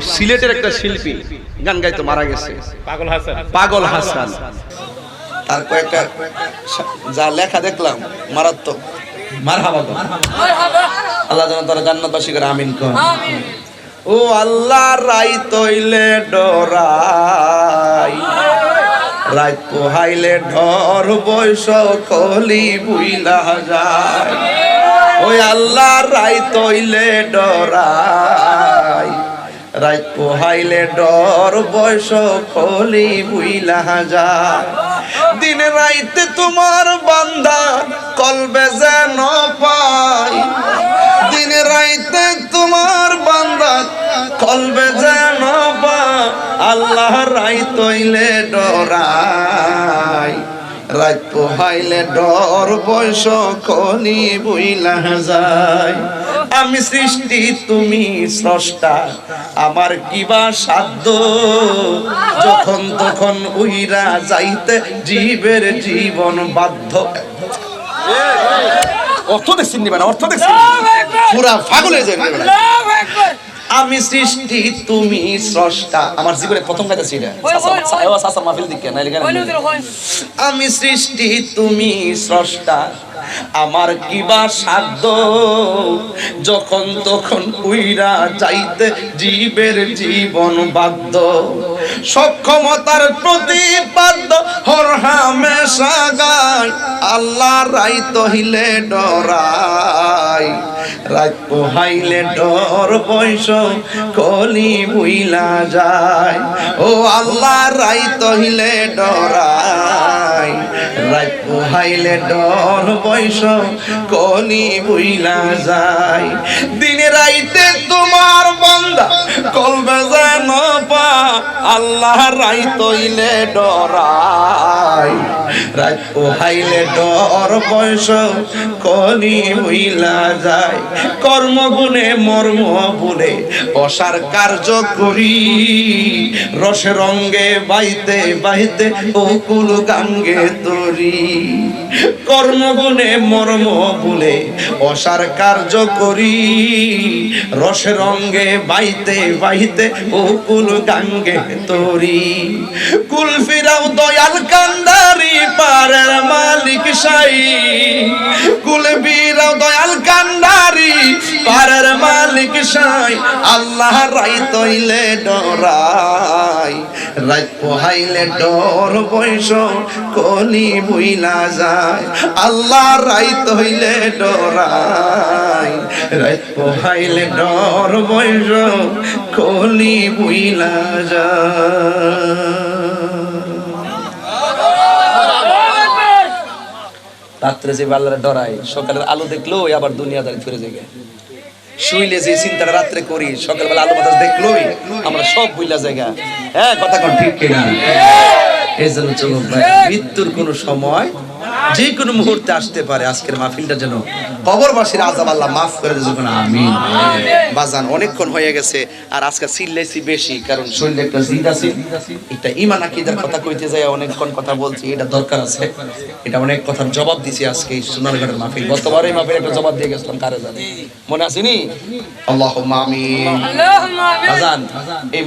সিলেটের একটা শিল্পী গান গাইতে মারা গেছে। পাগল হাসান। পাগল হাসান। তার কয়েকটা যা লেখা দেখলাম মারাত্মক। মারহাবা। আল্লাহ যেন তারা জান্নাতবাসী করে আমিন কর। ও আল্লাহ রাই তৈলে ডরাই। রাত পোহাইলে ঢর বৈশ কলি বুইলা যায়। ওই আল্লাহ রাই তৈলে ডরাই। রাত পোহাইলে ডর বৈশ কলি বুইলা যায় দিনে রাইতে তোমার বান্দা কলবে যেন পাই। দিনে রাইতে তোমার বান্দা কলবে যেন পা আল্লাহ রাই তৈলে ডরাই। রাত পোহাইলে ডর বয়স কলি বইলা যায় আমি সৃষ্টি তুমি স্রষ্টা। আমার কিবা সাধ্য? যখন তখন উইরা যাইতে জীবের জীবন বাধ্য। অর্থ দেখছেন নিবেন অর্থ দেখছেন পুরা পাগল হয়ে যাবেন আমি সৃষ্টি তুমি স্রষ্টা। আমার জীবনে প্রথম কথা ছিল আমি সৃষ্টি তুমি স্রষ্টা। আমার কিবা সাধ্য? যখন তখন উইরা যাইতে জীবের জীবন বাধ্য। সক্ষমতার প্রতিপাদ্য হর হামেশা আল্লাহ রাই তহিলে ডরাই রাত পোহাইলে ডর বয়স কলি বুইলা যায়। ও আল্লাহ রাই তহিলে ডরাই রাত পোহাইলে ডর বয়স কলি বুইলা যায়। দিনে রাইতে তোমার বান্দা কলবে যেন পা আল্লাহ রাই তইলে ডরাই রাত পোহাইলে ডর বয়স কলি হইলা যায়। কর্মগুণে মর্ম বলে অসার কার্য করি। রসে রঙ্গে বাইতে বাইতে অকুল গাঙ্গে তরি। কর্মগুণে মর্ম ভুলে অসার কার্য করি। রসে রঙ্গে বাইতে বাইতে ও কুল গাঙ্গে তরি। কুল ফিরাও দয়াল কান্দারি পারের মালিক সাই। কুল ফিরাও আল্লাহ রাই হইলে ডরাই। রাত পোহাইলে ডর বৈশ কলি বুইলা যায়। আল্লাহ রাই তৈলে ডরাই। রাত পোহাইলে ডর বৈশ কলি বুইলা যায়। রাত্রে যে বাল্লারে ডরাই সকালের আলো দেখল আবার দুনিয়াদারি ফিরে যায় শুইলে যে চিন্তাটা রাত্রে করি সকালবেলা আলো বাতাস দেখলোই আমরা সব বুঝলা জায়গা হ্যাঁ কথা কোন ঠিক কিনা? এই জন্য চলুন ভাই, মৃত্যুর কোনো সময় যে কোনো মুহূর্তে আসতে পারে আজকের মাহফিলটা যেন কবরবাসীর আজাব আল্লাহ মাফ করে দিয়ে যখন আমিন। বাজান অনেকক্ষণ হয়ে গেছে আর আজকে চিল্লাইছি বেশি কারণ শরীরে একটা জিদ আছে। এটা ইমান আকিদার কথা কইতে যায় অনেকক্ষণ কথা বলছি এটা দরকার আছে। এটা অনেক কথার জবাব দিছি আজকে এই সোনারগড়ের মাহফিল। গতবার এই মাহফিল একটা জবাব দিয়ে গেছিলাম কারে জানে? মনে আসেনি আল্লাহ আমিন। বাজান এই